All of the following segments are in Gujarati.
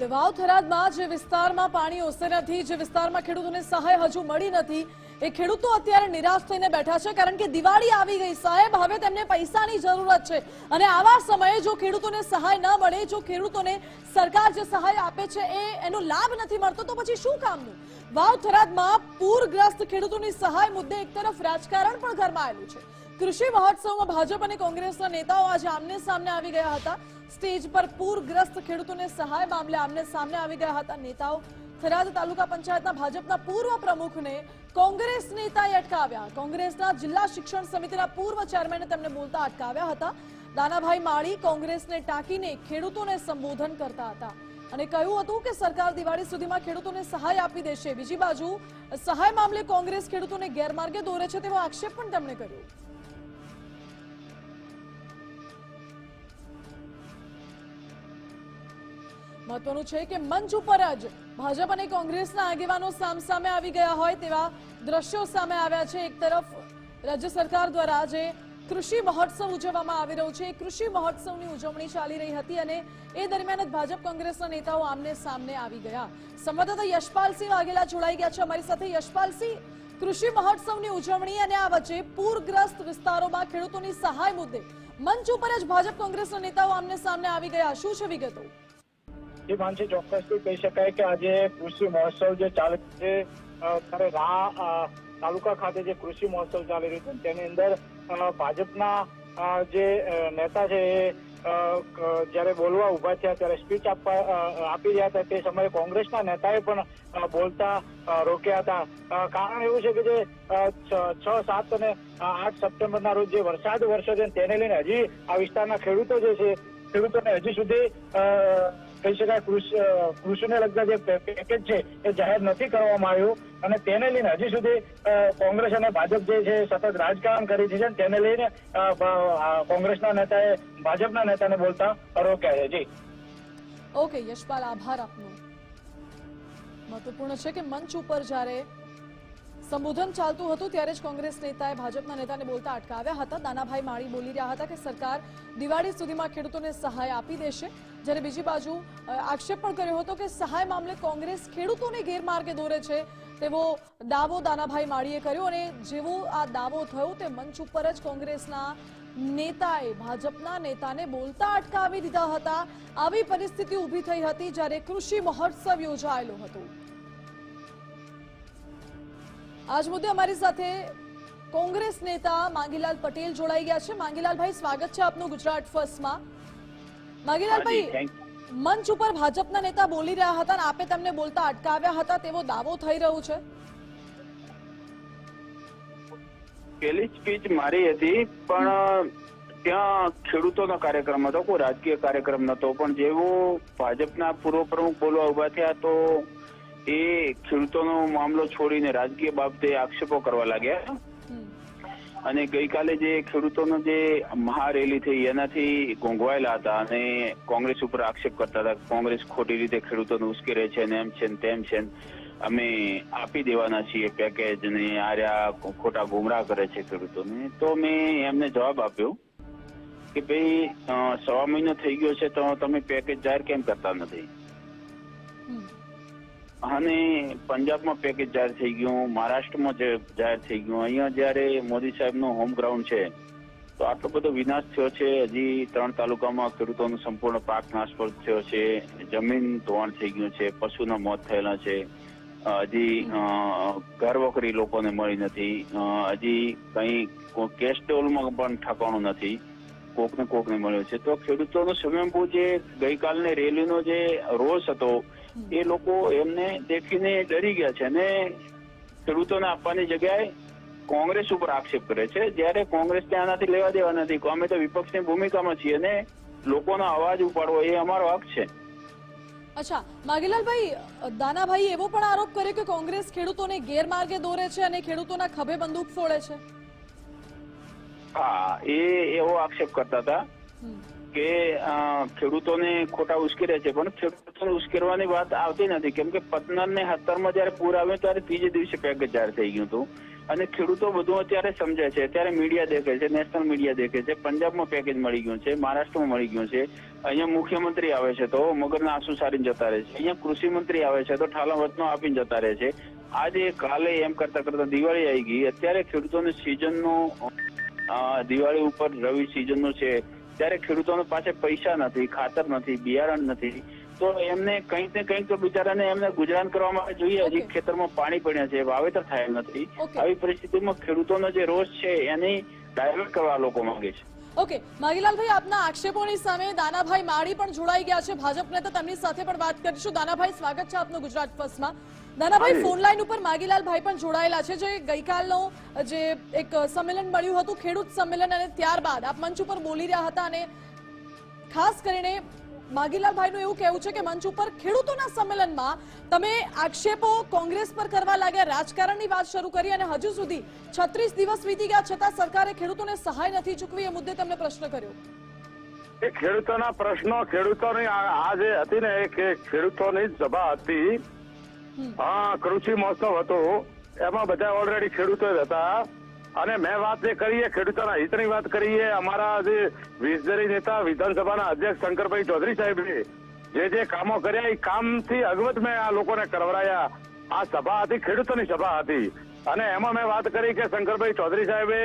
વાવ થરાદમાં જે વિસ્તારમાં પાણી ઓસે નથી, જે વિસ્તારમાં ખેડૂતોને સહાય હજુ મળી નથી, એ ખેડૂતો અત્યારે નિરાશ થઈને બેઠા છે કારણ કે દિવાળી આવી ગઈ. સાહેબ, હવે તેમને પૈસાની જરૂરત છે. અને આવા સમયે જો ખેડૂતોને સહાય ન મળે, જો ખેડૂતોને સરકાર જે સહાય આપે છે એ એનો લાભ નથી મળતો, તો પછી શું કામનું? વાવ થરાદમાં પૂરગ્રસ્ત ખેડૂતોની સહાય મુદ્દે એક તરફ રાજકારણ પણ ગરમાયેલું છે. કૃષિ મહોત્સવમાં ભાજપ અને કોંગ્રેસના નેતાઓ આજે આમને સામને આવી ગયા હતા. સ્ટેજ પર પૂરગ્રસ્ત ખેડૂતોને સહાય મામલે આમને સામને આવી ગયા હતા. નેતાઓ થરાદ તાલુકા પંચાયતના ભાજપના પૂર્વ પ્રમુખને કોંગ્રેસ નેતાએ અટકાવ્યા. કોંગ્રેસના જિલ્લા શિક્ષણ સમિતિના પૂર્વ ચેરમેને તેમને બોલતા અટકાવ્યા હતા. દાનાભાઈ માળી કોંગ્રેસને ટાંકીને ખેડૂતોને સંબોધન કરતા હતા અને કહ્યું હતું કે સરકાર દિવાળી સુધીમાં ખેડૂતોને સહાય આપી દેશે. બીજી બાજુ, સહાય મામલે કોંગ્રેસ ખેડૂતોને ગેરમાર્ગે દોરે છે તેવો આક્ષેપ પણ તેમણે કર્યો. મહત્વનું છે કે મંચ ઉપર જ ભાજપ અને કોંગ્રેસના આગેવાનો સામસામે આવી ગયા હોય તેવા દ્રશ્યો સામે આવ્યા છે. એક તરફ રાજ્ય સરકાર દ્વારા જે કૃષિ મહોત્સવ ઉજવવામાં આવી રહ્યો છે કૃષિ મહોત્સવની ઉજવણી ચાલી રહી હતી અને એ દરમિયાન જ ભાજપ કોંગ્રેસના નેતાઓ આમને સામને આવી ગયા. સંવાદદાતા યશપાલસિંહ વાઘેલા જોડાઈ ગયા છે અમારી સાથે. યશપાલસિંહ, કૃષિ મહોત્સવની ઉજવણી અને આ વચ્ચે પૂરગ્રસ્ત વિસ્તારોમાં ખેડૂતોની સહાય મુદ્દે મંચ ઉપર જ ભાજપ કોંગ્રેસના નેતાઓ આમને સામને આવી ગયા. શું છે વિગતો? જે માનસી ચોક્કસથી કહી શકાય કે આજે કૃષિ મહોત્સવ જે ચાલે છે ત્યારે રા તાલુકા ખાતે જે કૃષિ મહોત્સવ ચાલી રહ્યો છે તેની અંદર ભાજપના જે નેતા છે એ જયારે બોલવા ઊભા થયા, ત્યારે સ્પીચ આપવા આપી રહ્યા હતા તે સમયે કોંગ્રેસના નેતાએ પણ બોલતા રોક્યા હતા. કારણ એવું છે કે જે છ- સાત અને આઠ સપ્ટેમ્બરના રોજ જે વરસાદ વરસ્યો છે, તેને લઈને હજી આ વિસ્તારના ખેડૂતો જે છે, ખેડૂતોને હજી સુધી કહી શકાય. કૃષિ કૃષિને લગતા જે પેકેજ છે એ જાહેર નથી કરવામાં આવ્યું. અને તેને લઈને હજી સુધી કોંગ્રેસ અને ભાજપ જે છે સતત રાજકારણ કરી છે તેને લઈને કોંગ્રેસના નેતાએ, ભાજપના નેતાને બોલતા રોક્યા છે. જી. ઓકે, યશપાલ, આભાર આપનો. મહત્વપૂર્ણ છે કે મંચ ઉપર જ્યારે સંબોધન ચાલતું હતું ત્યારે જ કોંગ્રેસ નેતાએ ભાજપના નેતાને બોલતા અટકાવ્યા હતા. દાનાભાઈ માળી બોલી રહ્યા હતા કે સરકાર દિવાળી સુધીમાં ખેડૂતોને સહાય આપી દેશે. જ્યારે બીજી બાજુ આક્ષેપ પણ કર્યો હતો કે સહાય મામલે કોંગ્રેસ ખેડૂતોને ગેરમાર્ગે દોરે છે તેવો દાવો દાનાભાઈ માળીએ કર્યો અને જેવો આ દાવો થયો તે મંચ ઉપર જ કોંગ્રેસના નેતાએ ભાજપના નેતાને બોલતા અટકાવી દીધા હતા. આવી પરિસ્થિતિ ઊભી થઈ હતી જ્યારે કૃષિ મહોત્સવ યોજાયેલો હતો. આજ મુદ્દે અમારી સાથે કોંગ્રેસ નેતા માંગીલાલ પટેલ જોડાઈ ગયા છે. માંગીલાલભાઈ સ્વાગત છે આપનું ગુજરાત ફર્સ્ટમાં. માંગીલાલભાઈ મંચ ઉપર ભાજપના નેતા બોલી રહ્યા હતા અને આપે તેમને બોલતા અટકાવ્યા હતા. તેવો દાવો થઈ રહ્યો છે. પેલી સ્પીચ મારી હતી પણ ત્યાં ખેડૂતોનો કાર્યક્રમ હતો કોઈ રાજકીય કાર્યક્રમ નતો પણ જેવો ભાજપના પૂર્વ પ્રમુખ બોલવા ઊભા થયા તો એ ખેડૂતોનો મામલો છોડીને રાજકીય બાબતે આક્ષેપો કરવા લાગ્યા. અને ગઈકાલે જે ખેડૂતોનો જે મહારેલી થઈ, એનાથી ઘોંઘવાયેલા હતા અને કોંગ્રેસ ઉપર આક્ષેપ કરતા હતા કોંગ્રેસ ખોટી રીતે ખેડૂતોને ઉશ્કેરે છે ને એમ છે ને તેમ છે અમે આપી દેવાના છીએ પેકેજ ને, આર્યા ખોટા ગુમરાહ કરે છે ખેડૂતોને. તો મેં એમને જવાબ આપ્યો કે ભાઈ સવા મહિનો થઈ ગયો છે તો તમે પેકેજ જાહેર કેમ કરતા નથી. અને પંજાબમાં પેકેજ જાહેર થઈ ગયું મહારાષ્ટ્રમાં જે જાહેર થઈ ગયું. અહીંયા જ્યારે મોદી સાહેબનો હોમ ગ્રાઉન્ડ છે તો આટલો બધો વિનાશ થયો છે. હજી ત્રણ તાલુકામાં ખેડૂતોનો સંપૂર્ણ પાક નાશ પર થયો છે. જમીન ધોવાણ થઈ ગયું છે પશુના મોત થયેલા છે. હજી અ, ઘર વખરી લોકોને મળી નથી. હજી કઈ કેશ ડોલમાં પણ ઠકાણું નથી. કોકને કોકને મળ્યો છે. તો ખેડૂતોનો સ્વયંભૂ જે ગઈકાલની રેલીનો જે રોષ હતો એ લોકો એમને દેખીને ડરી ગયા છે અને ખેડૂતોને આપવાની જગ્યાએ કોંગ્રેસ ઉપર આક્ષેપ કરે છે. જ્યારે કોંગ્રેસ આનાથી લેવા દેવા નથી અમે તો વિપક્ષની ભૂમિકામાં છીએ અને લોકોનો અવાજ ઉપાડવો એ અમારો હક છે. અચ્છા માગીલાલભાઈ દાનાભાઈ એવો પણ આરોપ કર્યો કે કોંગ્રેસ ખેડૂતોને ગેરમાર્ગે દોરે છે અને ખેડૂતોના ખભે બંદૂક ફોડે છે. હા એ એવો આક્ષેપ કરતા હતા કે ખેડૂતોને ખોટા ઉશ્કેર્યા છે પણ ખેડૂતોને ઉશ્કેરવાની વાત આવતી નથી. કેમ કે પતનર ને હત્તરમાં જયારે પૂર આવ્યું ત્યારે ત્રીજે દિવસે પેકેજ જાહેર થઈ ગયું હતું. અને ખેડૂતો બધું અત્યારે સમજે છે. અત્યારે મીડિયા દેખે છે નેશનલ મીડિયા દેખે છે. પંજાબમાં પેકેજ મળી ગયું છે, મહારાષ્ટ્રમાં મળી ગયું છે. અહીંયા મુખ્યમંત્રી આવે છે તો મગરના આંસુ સારીને જતા રહે છે. અહીંયા કૃષિ મંત્રી આવે છે તો ઠાલા વતનો આપીને જતા રહે છે. આજે કાલે એમ કરતા કરતા દિવાળી આવી ગઈ. અત્યારે ખેડૂતોને સિઝનનું દિવાળી ઉપર રવિ સિઝનનું છે. ત્યારે ખેડૂતોને પાસે પૈસા નથી, ખાતર નથી, બિયારણ નથી. તો એમને કંઈક ને કંઈક તો બિચારાને એમને ગુજરાન કરવા માટે જોઈએ. હજી ખેતરમાં પાણી પડ્યા છે વાવેતર થયેલ નથી. આવી પરિસ્થિતિમાં ખેડૂતોનો જે રોષ છે એની ડાયવર્ટ કરવા લોકો માંગે છે. ઓકે માગીલાલભાઈ આપના આક્ષેપોની સામે દાનાભાઈ માળી પણ જોડાઈ ગયા છે. ભાજપ નેતા તેમની સાથે પણ વાત કરીશું. દાનાભાઈ સ્વાગત છે આપનું ગુજરાત ફર્સ્ટમાં. દાનાભાઈ ફોન લાઈન ઉપર માગીલાલભાઈ પણ જોડાયેલા છે. જે ગઈકાલનો જે એક સંમેલન મળ્યું હતું ખેડૂત સંમેલન અને ત્યારબાદ આપ મંચ ઉપર બોલી રહ્યા હતા અને ખાસ કરીને માગીલાલભાઈનું એવું કહેવું છે કે મંચ ઉપર ખેડૂતોના સંમેલનમાં તમે આક્ષેપો કોંગ્રેસ પર કરવા લાગ્યા રાજકારણની વાત શરૂ કરી અને હજુ સુધી છત્રીસ દિવસ વીતી ગયા છતાં સરકારે ખેડૂતોને સહાય નથી ચૂકવી એ મુદ્દે તમને પ્રશ્ન કર્યો. એ ખેડૂતોના પ્રશ્નો ખેડૂતોની આ જે હતી ને કે ખેડૂતોની સભા હતી. હા કૃષિ મહોત્સવ હતો. એમાં બધા ઓલરેડી ખેડૂતો જ હતા. અને મેં વાત જે કરી એ ખેડૂતોના હિતની વાત કરી એ અમારા જે વિસદરી નેતા વિધાનસભાના અધ્યક્ષ શંકરભાઈ ચૌધરી સાહેબે જે જે કામો કર્યા એ કામથી અગવત મેં આ લોકોને કરવરાયા આ સભા હતી ખેડૂતોની સભા હતી. અને એમાં મેં વાત કરી કે શંકરભાઈ ચૌધરી સાહેબે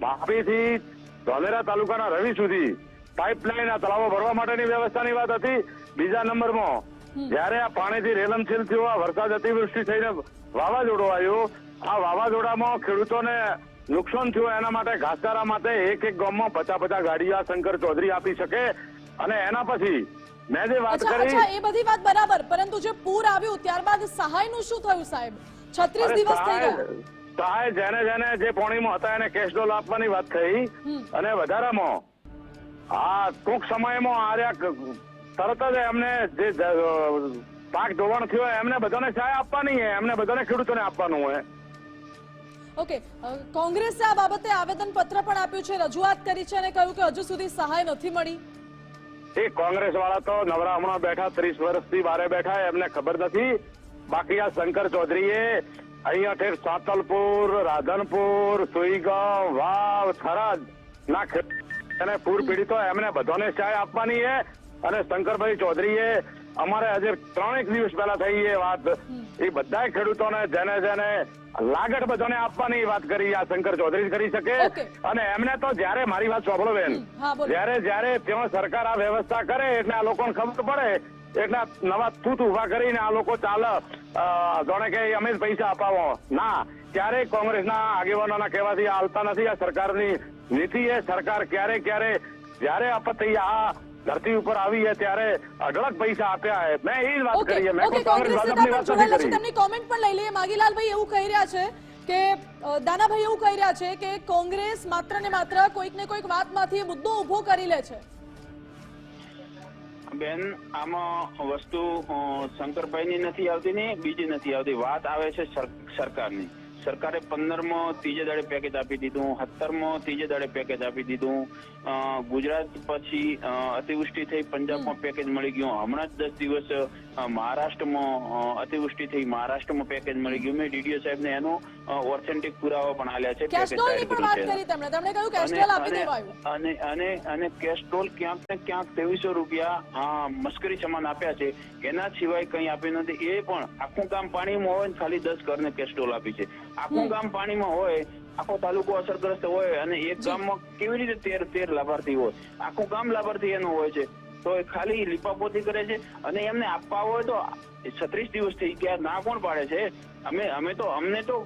માપીથી ધોલેરા તાલુકાના રવિ સુધી પાઇપલાઇન આ તળાવો ભરવા માટેની વ્યવસ્થાની વાત હતી. બીજા નંબરમાં જ્યારે આ પાણીથી રેલમછેલ થયો આ વરસાદ અતિવૃષ્ટિ થઈને વાવાઝોડું આવ્યું. આ વાવાઝોડામાં ખેડૂતોને નુકસાન થયું એના માટે ઘાસચારા માટે એક એક ગામમાં પચાસ પચાસ ગાડીઓ આ શંકર ચૌધરી આપી શકે અને એના પછી મેં જે વાત કરી એ બધી વાત બરાબર પરંતુ જે પૂર આવ્યું ત્યારબાદ સહાયનું શું થયું સાહેબ? છત્રીસ દિવસ થઈ ગયા. સહાય જેને જેને જે પોણીમાં હતા એને કેશ ડોલ આપવાની વાત થઈ. અને વધારામાં આ ટૂંક સમયમાં આર્યા તરત જ એમને જે પાક ધોવાણ થયો એમને બધાને સહાય આપવાની એમને બધાને ખેડૂતોને આપવાનું હોય ઓકે કોંગ્રેસે આ બાબતે આવેદન પત્ર પણ આપ્યું છે, રજૂઆત કરી છે અને કહ્યું કે હજુ સુધી સહાય નથી મળી. એ કોંગ્રેસ વાળા તો નવરામણા બેઠા, ત્રીસ વર્ષથી બારે બેઠા એમને ખબર નથી. બાકી આ શંકર ચૌધરીએ અહીંયા ઠેર સાતલપુર, રાધનપુર, સુઈગાંવ, વાવ, થરાદ, ના અને પૂર પીડિતો એમને બધાને સહાય આપવાની છે. અને શંકરભાઈ ચૌધરીએ અમારે આજે ત્રણેક દિવસ પહેલા થઈ એ વાત. એ બધા ખેડૂતોને જેને જેને લાગટ બધાને આપવાની વાત કરી આ શંકર ચૌધરી કરી શકે. અને એમને તો જયારે મારી વાત સાંભળો બેન જયારે જયારે ત્યાં સરકાર આ વ્યવસ્થા કરે એટલે આ લોકોને ખબર પડે એટલે નવા તૂત ઊભા કરીને આ લોકો ચાલે જાણે કે અમે જ પૈસા અપાવો. ના ક્યારેય કોંગ્રેસના આગેવાનોના કહેવાથી હાલતા નથી આ સરકારની નીતિ. એ સરકાર ક્યારે ક્યારે જયારે આપત્તિ આ ધરતી ઉપર આવી છે ત્યારે અઢળક પૈસા આપ્યા છે મેં એ જ વાત કરી છે મેં કોઈ કોંગ્રેસ ભાજપની વાત નથી કરી. તેમની કોમેન્ટ પણ લઈ લઈએ. માગીલાલભાઈ એવું કહી રહ્યા છે કે દાનાભાઈ એવું કહી રહ્યા છે કે કોંગ્રેસ માત્ર ને માત્ર કોઈક ને કોઈક વાતમાંથી મુદ્દો ઊભો કરી લે છે. બેન આમાં વસ્તુ શંકરભાઈ શંકરભાઈની નથી આવતી ને બીજી નથી આવતી. વાત આવે છે સર- સરકારની. સરકારે પંદરમાં ત્રીજે દાડે પેકેજ આપી દીધું સત્તરમાં ત્રીજે દાડે પેકેજ આપી દીધું. ગુજરાત પછી અતિવૃષ્ટિ થઈ પંજાબમાં પેકેજ મળી ગયું. હમણાં જ દસ દિવસ મહારાષ્ટ્રમાં અતિવૃષ્ટિ થઈ મહારાષ્ટ્રમાં પેકેજ મળી ગયું. મેં ડીડીઓ સાહેબને એનો ઓથેન્ટિક પુરાવા પણ આલ્યા છે અને- અને- કેસ્ટ્રોલ ક્યાંક ને ક્યાંક ત્રેવીસો રૂપિયા આ, મશ્કરી સમાન આપ્યા છે. એના સિવાય કંઈ આપ્યું નથી. એ પણ આખું ગામ પાણીમાં હોય ને ખાલી દસ ઘરને કેસ્ટ્રોલ આપી છે. આખું ગામ પાણીમાં હોય આખો તાલુકો અસરગ્રસ્ત હોય અને એક ગામમાં કેવી રીતે તેર તેર લાભાર્થી હોય? આખું ગામ લાભાર્થી એનું હોય છે. તો એ ખાલી લીપાપોતી કરે છે અને એમને આપવા હોય તો છત્રીસ દિવસ થઈ ગયા ના કોણ પાડે છે? અમે અમે તો અમને તો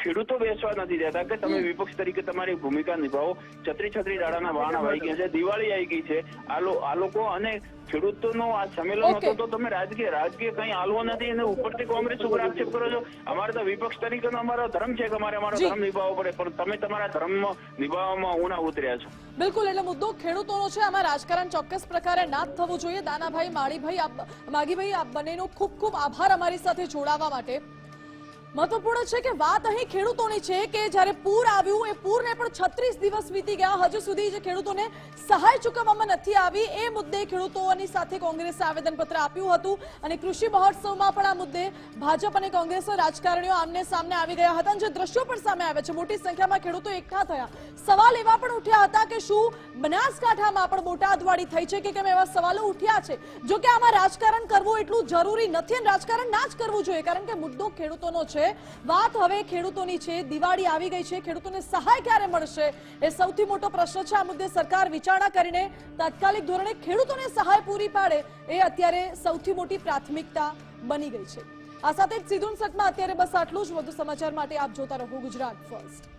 ખેડૂતો બેસવા નથી દેતા કે તમે વિપક્ષ તરીકે તમારી ભૂમિકા નિભાવો. છત્રી છત્રી દાડાના વાણા આવી ગયા છે દિવાળી આવી ગઈ છે. આ લોકો અને ખેડૂતોનો આ સંમેલન હતો તો તમે રાજકીય રાજકીય કઈ આલવો નથી અને ઉપરથી કોંગ્રેસ ઉપર આક્ષેપ કરો છો. અમારે તો વિપક્ષ તરીકેનો અમારો ધર્મ છે કે અમારે અમારો ધર્મ નિભાવવો પડે પણ તમે તમારા ધર્મ નિભાવવામાં ઉના ઉતર્યા છો. બિલકુલ એટલે મુદ્દો ખેડૂતોનો છે. આમાં રાજકારણ ચોક્કસ પ્રકારે ના થવું જોઈએ. દાનાભાઈ માળીભાઈ માગીભાઈ આપ બંનેનો ખૂબ ખૂબ આભાર અમારી સાથે જોડાવા માટે. મહત્વપૂર્ણ છે કે વાત અહીં ખેડૂતોની છે કે જ્યારે પૂર આવ્યું, એ પૂરને પણ છત્રીસ દિવસ વીતી ગયા. હજુ સુધી જે ખેડૂતોને સહાય ચૂકવવામાં નથી આવી, એ મુદ્દે ખેડૂતોની સાથે કોંગ્રેસે આવેદનપત્ર આપ્યું હતું અને કૃષિ મહોત્સવમાં પણ આ મુદ્દે ભાજપ અને કોંગ્રેસના રાજકારણીઓ આમને સામને આવી ગયા હતા. અને જે દ્રશ્યો પણ સામે આવ્યા છે, મોટી સંખ્યામાં ખેડૂતો એકઠા થયા. સવાલ એવા પણ ઉઠ્યા હતા કે શું બનાસકાંઠામાં પણ બોટાદવાડી થઈ છે કે કેમ એવા સવાલો ઉઠ્યા છે? જો કે આમાં રાજકારણ કરવું એટલું જરૂરી નથી અને રાજકારણ ના જ કરવું જોઈએ, કારણ કે મુદ્દો ખેડૂતોનો વાત હવે ખેડૂતોની છે. દિવાળી આવી ગઈ છે. ખેડૂતોને સહાય ક્યારે મળશે એ સૌથી મોટો પ્રશ્ન છે. આ મુદ્દે સરકાર વિચારણા કરીને તાત્કાલિક ધોરણે ખેડૂતોને સહાય પૂરી પાડે એ અત્યારે સૌથી મોટી પ્રાથમિકતા બની ગઈ છે. આ સાથે જ સકમાં અત્યારે બસ આટલું જ. વધુ સમાચાર માટે આપ જોતા રહો ગુજરાત ફર્સ્ટ.